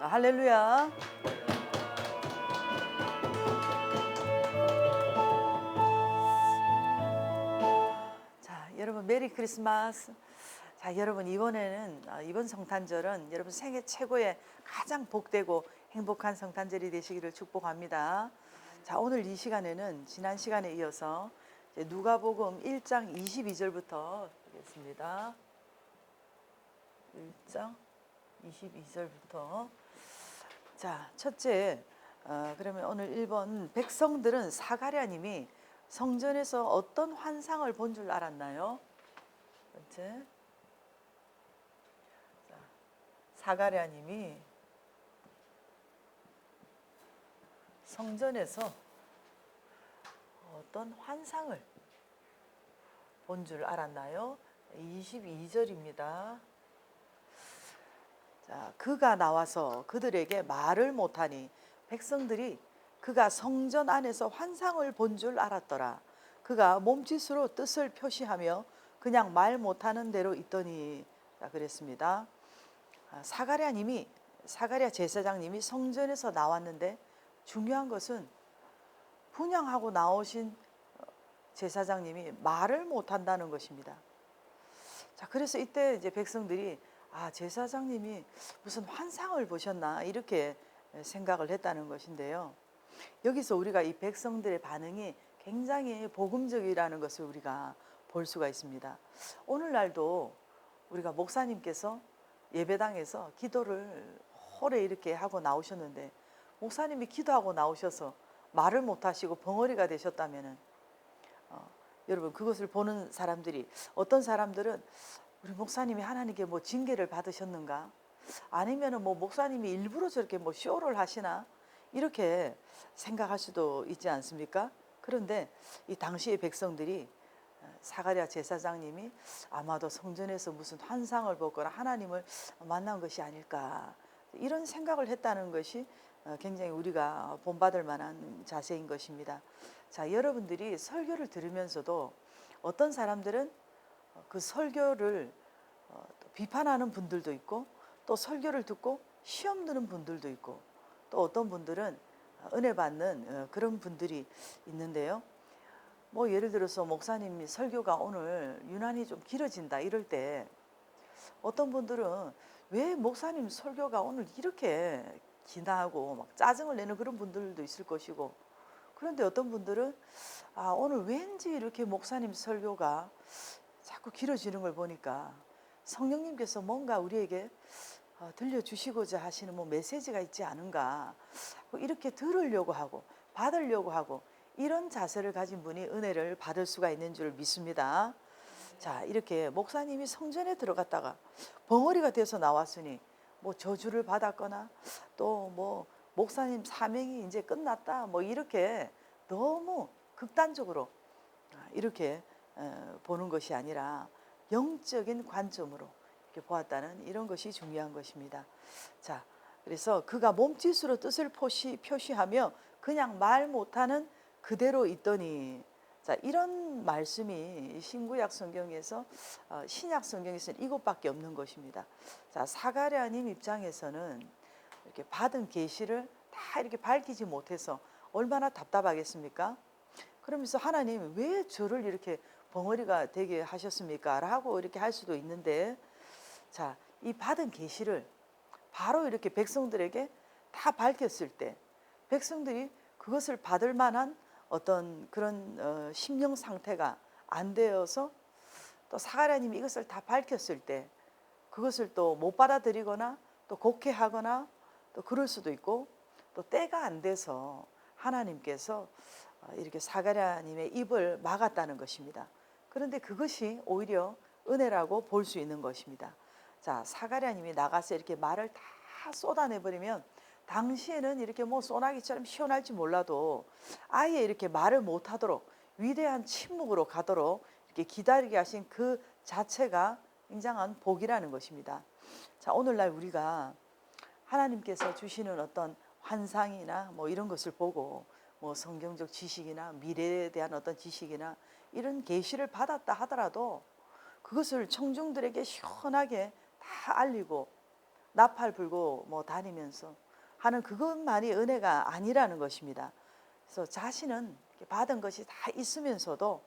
아, 할렐루야. 자, 여러분 메리 크리스마스. 자, 여러분 이번에는 아, 이번 성탄절은 여러분 생애 최고의 가장 복되고 행복한 성탄절이 되시기를 축복합니다. 자, 오늘 이 시간에는 지난 시간에 이어서 누가복음 1장 22절부터 보겠습니다. 1장 22절부터 자, 첫째 어, 그러면 오늘 1번 백성들은 사가랴님이 성전에서 어떤 환상을 본 줄 알았나요? 번째 자, 사가랴님이 성전에서 어떤 환상을 본 줄 알았나요? 22절입니다. 자, 그가 나와서 그들에게 말을 못하니 백성들이 그가 성전 안에서 환상을 본 줄 알았더라. 그가 몸짓으로 뜻을 표시하며 그냥 말 못하는 대로 있더니 자, 그랬습니다. 아, 사가랴님이 사가랴 제사장님이 성전에서 나왔는데 중요한 것은 분양하고 나오신 어, 제사장님이 말을 못한다는 것입니다. 자, 그래서 이때 이제 백성들이 아, 제사장님이 무슨 환상을 보셨나 이렇게 생각을 했다는 것인데요. 여기서 우리가 이 백성들의 반응이 굉장히 복음적이라는 것을 우리가 볼 수가 있습니다. 오늘날도 우리가 목사님께서 예배당에서 기도를 오래 이렇게 하고 나오셨는데 목사님이 기도하고 나오셔서 말을 못 하시고 벙어리가 되셨다면은 어, 여러분 그것을 보는 사람들이 어떤 사람들은 우리 목사님이 하나님께 뭐 징계를 받으셨는가? 아니면은 뭐 목사님이 일부러 저렇게 뭐 쇼를 하시나? 이렇게 생각할 수도 있지 않습니까? 그런데 이 당시의 백성들이 사가랴 제사장님이 아마도 성전에서 무슨 환상을 보거나 하나님을 만난 것이 아닐까 이런 생각을 했다는 것이 어, 굉장히 우리가 본받을 만한 자세인 것입니다. 자, 여러분들이 설교를 들으면서도 어떤 사람들은 어, 그 설교를 어, 또 비판하는 분들도 있고 또 설교를 듣고 시험 드는 분들도 있고 또 어떤 분들은 은혜 받는 어, 그런 분들이 있는데요. 뭐 예를 들어서 목사님이 설교가 오늘 유난히 좀 길어진다 이럴 때 어떤 분들은 왜 목사님 설교가 오늘 이렇게 기나하고 막 짜증을 내는 그런 분들도 있을 것이고 그런데 어떤 분들은 아 오늘 왠지 이렇게 목사님 설교가 자꾸 길어지는 걸 보니까 성령님께서 뭔가 우리에게 어, 들려주시고자 하시는 뭐 메시지가 있지 않은가 뭐 이렇게 들으려고 하고 받으려고 하고 이런 자세를 가진 분이 은혜를 받을 수가 있는 줄 믿습니다. 자 이렇게 목사님이 성전에 들어갔다가 벙어리가 돼서 나왔으니 뭐 저주를 받았거나 또 뭐 목사님 사명이 이제 끝났다 뭐 이렇게 너무 극단적으로 아, 이렇게 어, 보는 것이 아니라 영적인 관점으로 이렇게 보았다는 이런 것이 중요한 것입니다. 자, 그래서 그가 몸짓으로 뜻을 표시, 표시하며 그냥 말 못하는 그대로 있더니 자 이런 말씀이 신구약 성경에서 어, 신약 성경에서는 이것밖에 없는 것입니다. 자 사가랴님 입장에서는 이렇게 받은 계시를 다 이렇게 밝히지 못해서 얼마나 답답하겠습니까? 그러면서 하나님 왜 저를 이렇게 벙어리가 되게 하셨습니까? 라고 이렇게 할 수도 있는데 자, 이 받은 계시를 바로 이렇게 백성들에게 다 밝혔을 때 백성들이 그것을 받을 만한 어떤 그런 어, 심령 상태가 안 되어서 또 사가랴님이 이것을 다 밝혔을 때 그것을 또 못 받아들이거나 또 곡해하거나 또 그럴 수도 있고 또 때가 안 돼서 하나님께서 어, 이렇게 사가랴님의 입을 막았다는 것입니다. 그런데 그것이 오히려 은혜라고 볼 수 있는 것입니다. 자, 사가랴님이 나가서 이렇게 말을 다 쏟아내 버리면 당시에는 이렇게 뭐 소나기처럼 시원할지 몰라도 아예 이렇게 말을 못 하도록 위대한 침묵으로 가도록 이렇게 기다리게 하신 그 자체가 굉장한 복이라는 것입니다. 자, 오늘날 우리가 하나님께서 주시는 어떤 환상이나 뭐 이런 것을 보고 뭐 성경적 지식이나 미래에 대한 어떤 지식이나 이런 계시를 받았다 하더라도 그것을 청중들에게 시원하게 다 알리고 나팔 불고 뭐 다니면서 하는 그것만이 은혜가 아니라는 것입니다. 그래서 자신은 받은 것이 다 있으면서도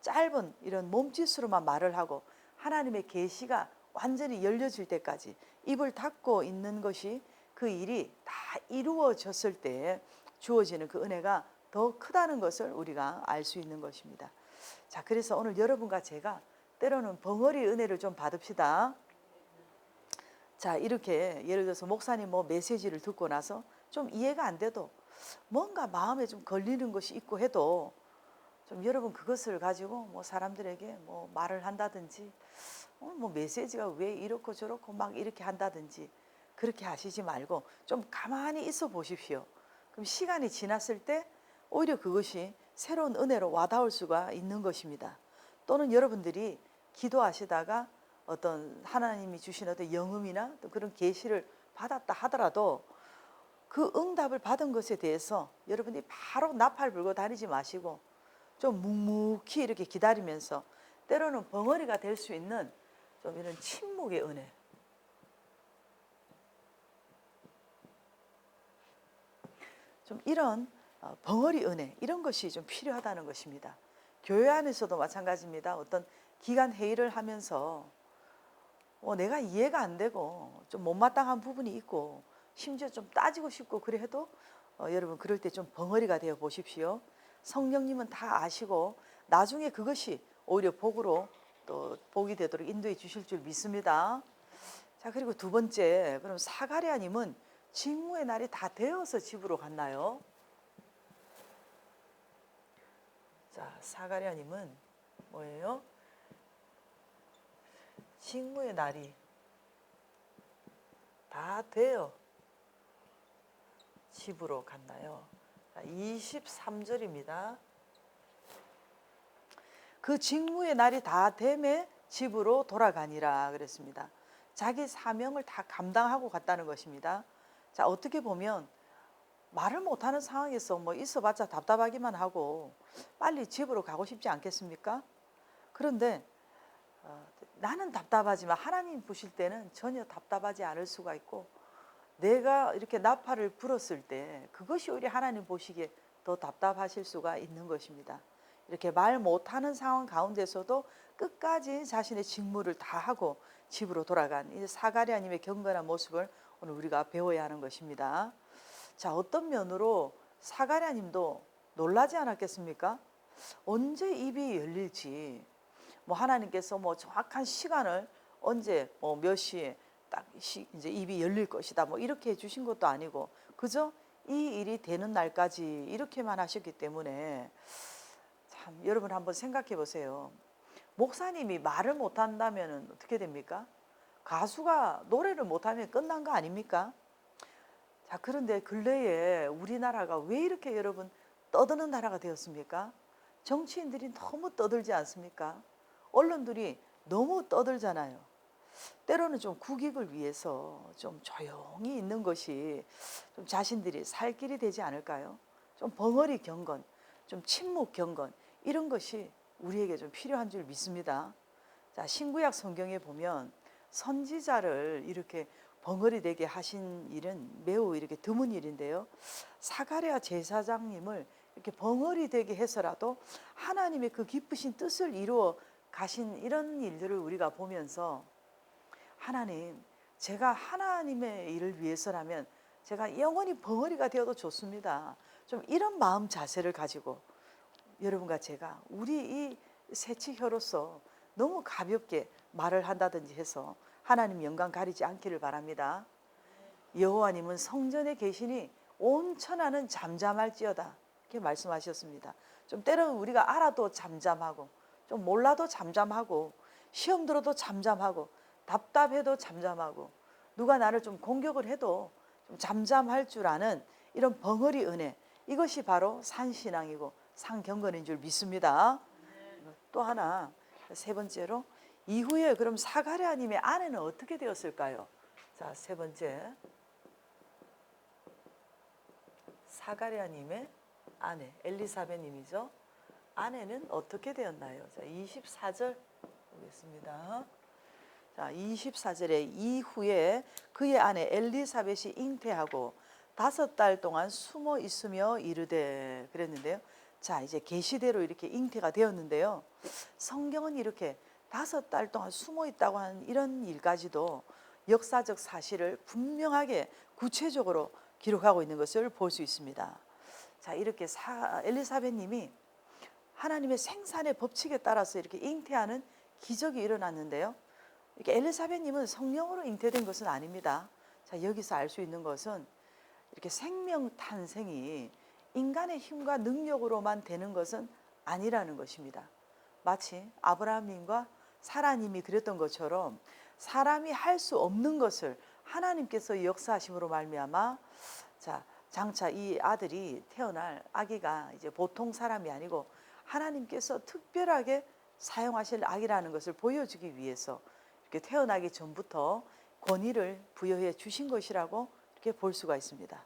짧은 이런 몸짓으로만 말을 하고 하나님의 계시가 완전히 열려질 때까지 입을 닫고 있는 것이 그 일이 다 이루어졌을 때 주어지는 그 은혜가 더 크다는 것을 우리가 알 수 있는 것입니다. 자, 그래서 오늘 여러분과 제가 때로는 벙어리 은혜를 좀 받읍시다. 자, 이렇게 예를 들어서 목사님 뭐 메시지를 듣고 나서 좀 이해가 안 돼도 뭔가 마음에 좀 걸리는 것이 있고 해도 좀 여러분 그것을 가지고 뭐 사람들에게 뭐 말을 한다든지 오늘 뭐 메시지가 왜 이렇고 저렇고 막 이렇게 한다든지 그렇게 하시지 말고 좀 가만히 있어 보십시오. 그럼 시간이 지났을 때 오히려 그것이 새로운 은혜로 와닿을 수가 있는 것입니다. 또는 여러분들이 기도하시다가 어떤 하나님이 주신 어떤 영음이나 또 그런 계시를 받았다 하더라도 그 응답을 받은 것에 대해서 여러분이 바로 나팔 불고 다니지 마시고 좀 묵묵히 이렇게 기다리면서 때로는 벙어리가 될 수 있는 좀 이런 침묵의 은혜. 좀 이런 어, 벙어리 은혜 이런 것이 좀 필요하다는 것입니다. 교회 안에서도 마찬가지입니다. 어떤 기간 회의를 하면서 어, 내가 이해가 안 되고 좀 못마땅한 부분이 있고 심지어 좀 따지고 싶고 그래 해도 어, 여러분 그럴 때 좀 벙어리가 되어 보십시오. 성령님은 다 아시고 나중에 그것이 오히려 복으로 또 복이 되도록 인도해 주실 줄 믿습니다. 자 그리고 두 번째 그럼 사가랴님은 직무의 날이 다 되어서 집으로 갔나요? 자 사가랴님은 뭐예요? 직무의 날이 다 되어 집으로 갔나요? 23절입니다. 그 직무의 날이 다 됨에 집으로 돌아가니라 그랬습니다. 자기 사명을 다 감당하고 갔다는 것입니다. 자, 어떻게 보면 말을 못하는 상황에서 뭐 있어봤자 답답하기만 하고 빨리 집으로 가고 싶지 않겠습니까? 그런데 어, 나는 답답하지만 하나님 보실 때는 전혀 답답하지 않을 수가 있고 내가 이렇게 나팔을 불었을 때 그것이 오히려 하나님 보시기에 더 답답하실 수가 있는 것입니다. 이렇게 말 못하는 상황 가운데서도 끝까지 자신의 직무를 다 하고 집으로 돌아간 이 사가랴님의 경건한 모습을 오늘 우리가 배워야 하는 것입니다. 자 어떤 면으로 사가랴님도 놀라지 않았겠습니까? 언제 입이 열릴지 뭐 하나님께서 뭐 정확한 시간을 언제 뭐 몇 시에 딱 시, 이제 입이 열릴 것이다 뭐 이렇게 해주신 것도 아니고 그저 이 일이 되는 날까지 이렇게만 하셨기 때문에 참 여러분 한번 생각해 보세요. 목사님이 말을 못한다면 어떻게 됩니까? 가수가 노래를 못하면 끝난 거 아닙니까? 자 그런데 근래에 우리나라가 왜 이렇게 여러분 떠드는 나라가 되었습니까? 정치인들이 너무 떠들지 않습니까? 언론들이 너무 떠들잖아요. 때로는 좀 국익을 위해서 좀 조용히 있는 것이 좀 자신들이 살 길이 되지 않을까요? 좀 벙어리 경건, 좀 침묵 경건 이런 것이 우리에게 좀 필요한 줄 믿습니다. 자, 신구약 성경에 보면 선지자를 이렇게 벙어리 되게 하신 일은 매우 이렇게 드문 일인데요. 사가랴 제사장님을 이렇게 벙어리 되게 해서라도 하나님의 그 기쁘신 뜻을 이루어 가신 이런 일들을 우리가 보면서 하나님, 제가 하나님의 일을 위해서라면 제가 영원히 벙어리가 되어도 좋습니다. 좀 이런 마음 자세를 가지고 여러분과 제가 우리 이 새치혀로서 너무 가볍게 말을 한다든지 해서 하나님 영광 가리지 않기를 바랍니다. 여호와님은 성전에 계시니 온 천하는 잠잠할지어다 이렇게 말씀하셨습니다. 좀 때로는 우리가 알아도 잠잠하고 좀 몰라도 잠잠하고 시험 들어도 잠잠하고 답답해도 잠잠하고 누가 나를 좀 공격을 해도 좀 잠잠할 줄 아는 이런 벙어리 은혜 이것이 바로 산신앙이고 상경건인 줄 믿습니다. 또 하나 세 번째로 이후에 그럼 사가랴님의 아내는 어떻게 되었을까요? 자, 세 번째. 사가랴님의 아내 엘리사벳님이죠. 아내는 어떻게 되었나요? 자, 24절 보겠습니다. 자, 24절에 이후에 그의 아내 엘리사벳이 잉태하고 다섯 달 동안 숨어 있으며 이르되 그랬는데요. 자, 이제 계시대로 이렇게 잉태가 되었는데요. 성경은 이렇게 다섯 달 동안 숨어 있다고 하는 이런 일까지도 역사적 사실을 분명하게 구체적으로 기록하고 있는 것을 볼 수 있습니다. 자, 이렇게 사, 엘리사벳 님이 하나님의 생산의 법칙에 따라서 이렇게 잉태하는 기적이 일어났는데요. 이렇게 엘리사벳 님은 성령으로 잉태된 것은 아닙니다. 자 여기서 알 수 있는 것은 이렇게 생명 탄생이 인간의 힘과 능력으로만 되는 것은 아니라는 것입니다. 마치 아브라함님과 사라님이 그랬던 것처럼 사람이 할 수 없는 것을 하나님께서 역사하심으로 말미암아 자 장차 이 아들이 태어날 아기가 이제 보통 사람이 아니고 하나님께서 특별하게 사용하실 아기라는 것을 보여주기 위해서 이렇게 태어나기 전부터 권위를 부여해 주신 것이라고 이렇게 볼 수가 있습니다.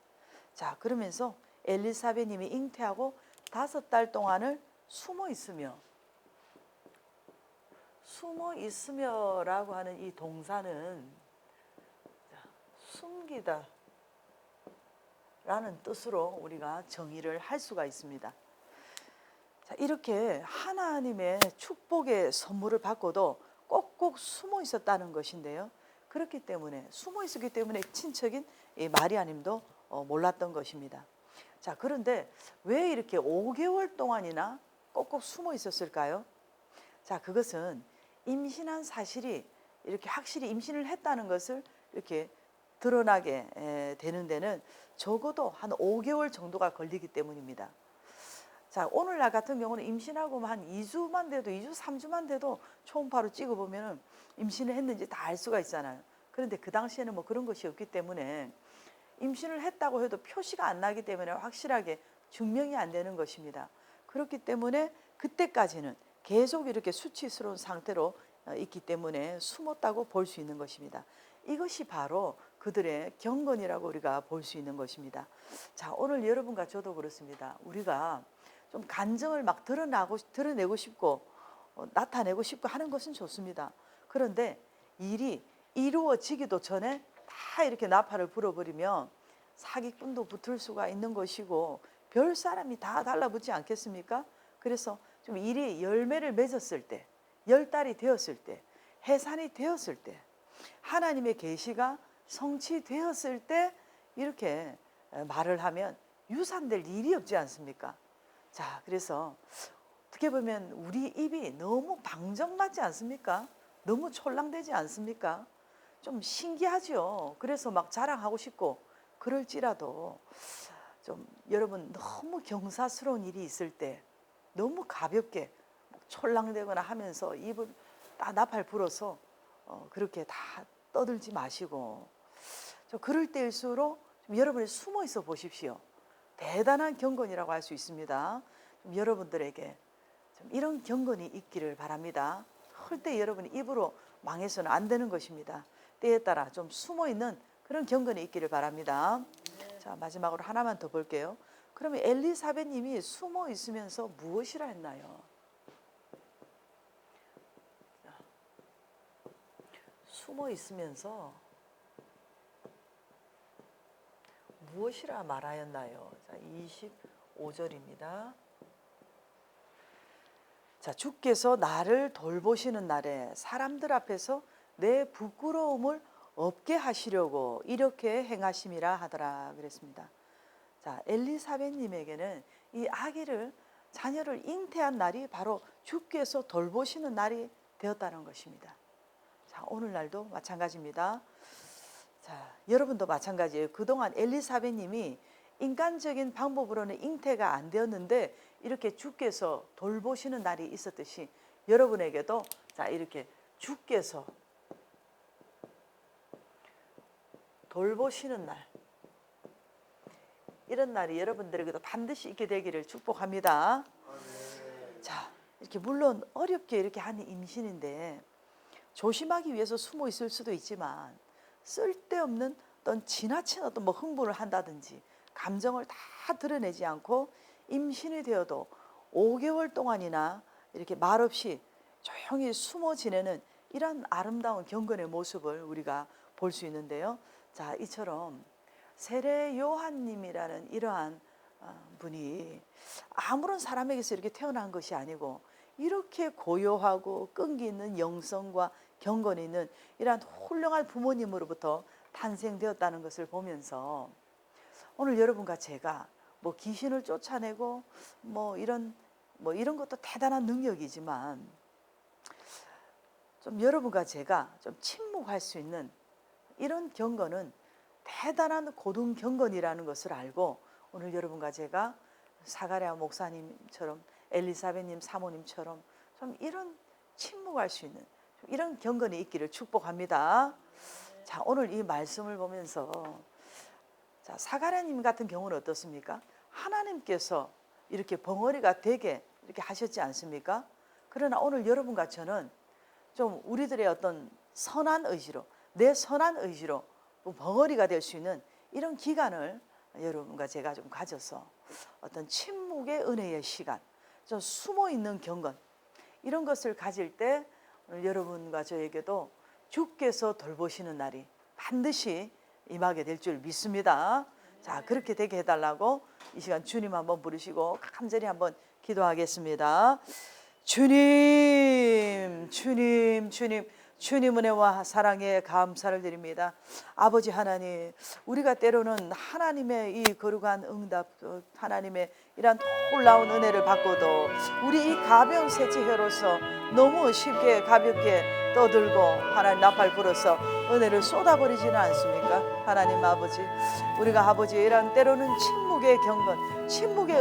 자, 그러면서 엘리사벳님이 잉태하고 다섯 달 동안을 숨어 있으며 숨어 있으며라고 하는 이 동사는 자, 숨기다 라는 뜻으로 우리가 정의를 할 수가 있습니다. 자, 이렇게 하나님의 축복의 선물을 받고도 꼭꼭 숨어 있었다는 것인데요. 그렇기 때문에 숨어 있었기 때문에 친척인 이 마리아님도 어, 몰랐던 것입니다. 자, 그런데 왜 이렇게 5개월 동안이나 꼭꼭 숨어 있었을까요? 자, 그것은 임신한 사실이 이렇게 확실히 임신을 했다는 것을 이렇게 드러나게 에, 되는 데는 적어도 한 5개월 정도가 걸리기 때문입니다. 자, 오늘날 같은 경우는 임신하고 한 2주만 돼도 2주, 3주만 돼도 초음파로 찍어보면 임신을 했는지 다 알 수가 있잖아요. 그런데 그 당시에는 뭐 그런 것이 없기 때문에 임신을 했다고 해도 표시가 안 나기 때문에 확실하게 증명이 안 되는 것입니다. 그렇기 때문에 그때까지는 계속 이렇게 수치스러운 상태로 어, 있기 때문에 숨었다고 볼 수 있는 것입니다. 이것이 바로 그들의 경건이라고 우리가 볼 수 있는 것입니다. 자, 오늘 여러분과 저도 그렇습니다. 우리가 좀 간정을 막 드러나고 드러내고 싶고 어, 나타내고 싶고 하는 것은 좋습니다. 그런데 일이 이루어지기도 전에 다 이렇게 나팔을 불어버리면 사기꾼도 붙을 수가 있는 것이고 별 사람이 다 달라붙지 않겠습니까? 그래서 좀 일이 열매를 맺었을 때, 열 달이 되었을 때, 해산이 되었을 때, 하나님의 계시가 성취되었을 때 이렇게 말을 하면 유산될 일이 없지 않습니까? 자, 그래서 어떻게 보면 우리 입이 너무 방정맞지 않습니까? 너무 촐랑되지 않습니까? 좀 신기하죠. 그래서 막 자랑하고 싶고 그럴지라도 좀 여러분 너무 경사스러운 일이 있을 때 너무 가볍게 촐랑대거나 하면서 입을 다 나팔 불어서 어, 그렇게 다 떠들지 마시고 저 그럴 때일수록 좀 여러분이 숨어 있어 보십시오. 대단한 경건이라고 할 수 있습니다. 좀 여러분들에게 좀 이런 경건이 있기를 바랍니다. 절대 여러분이 입으로 망해서는 안 되는 것입니다. 때에 따라 좀 숨어 있는 그런 경건이 있기를 바랍니다. 자 마지막으로 하나만 더 볼게요. 그러면 엘리사벳님이 숨어 있으면서 무엇이라 했나요? 숨어 있으면서 무엇이라 말하였나요? 자, 25절입니다. 자, 주께서 나를 돌보시는 날에 사람들 앞에서 내 부끄러움을 없게 하시려고 이렇게 행하심이라 하더라 그랬습니다. 자, 엘리사벳님에게는 이 아기를 자녀를 잉태한 날이 바로 주께서 돌보시는 날이 되었다는 것입니다. 자, 오늘날도 마찬가지입니다. 자, 여러분도 마찬가지예요. 그동안 엘리사벳님이 인간적인 방법으로는 잉태가 안 되었는데 이렇게 주께서 돌보시는 날이 있었듯이 여러분에게도 자 이렇게 주께서 돌보시는 날 이런 날이 여러분들에게도 반드시 있게 되기를 축복합니다. 자 이렇게 물론 어렵게 이렇게 하는 임신인데 조심하기 위해서 숨어 있을 수도 있지만 쓸데없는 어떤 지나친 어떤 뭐 흥분을 한다든지 감정을 다 드러내지 않고 임신이 되어도 5개월 동안이나 이렇게 말없이 조용히 숨어 지내는 이런 아름다운 경건의 모습을 우리가 볼 수 있는데요. 자, 이처럼 세례 요한님이라는 이러한 어, 분이 아무런 사람에게서 이렇게 태어난 것이 아니고 이렇게 고요하고 끈기 있는 영성과 경건이 있는 이러한 훌륭한 부모님으로부터 탄생되었다는 것을 보면서 오늘 여러분과 제가 뭐 귀신을 쫓아내고 뭐 이런 뭐 이런 것도 대단한 능력이지만 좀 여러분과 제가 좀 침묵할 수 있는 이런 경건은 대단한 고등 경건이라는 것을 알고 오늘 여러분과 제가 사가랴 목사님처럼 엘리사벳님 사모님처럼 좀 이런 침묵할 수 있는 좀 이런 경건이 있기를 축복합니다. 자 오늘 이 말씀을 보면서 자 사가랴님 같은 경우는 어떻습니까? 하나님께서 이렇게 벙어리가 되게 이렇게 하셨지 않습니까? 그러나 오늘 여러분과 저는 좀 우리들의 어떤 선한 의지로 내 선한 의지로 뭐 벙어리가 될 수 있는 이런 기간을 여러분과 제가 좀 가져서 어떤 침묵의 은혜의 시간, 좀 숨어 있는 경건 이런 것을 가질 때 오늘 여러분과 저에게도 주께서 돌보시는 날이 반드시 임하게 될 줄 믿습니다. 자 그렇게 되게 해달라고 이 시간 주님 한번 부르시고 간절히 한번 기도하겠습니다. 주님, 주님, 주님, 주님 은혜와 사랑에 감사를 드립니다. 아버지 하나님, 우리가 때로는 하나님의 이 거룩한 응답, 하나님의 이러한 놀라운 은혜를 받고도 우리 이 가벼운 새치혀로서 너무 쉽게 가볍게 떠들고 하나님 나팔 불어서 은혜를 쏟아버리지는 않습니까? 하나님 아버지, 우리가 아버지 이런 때로는 침묵의 경건, 침묵의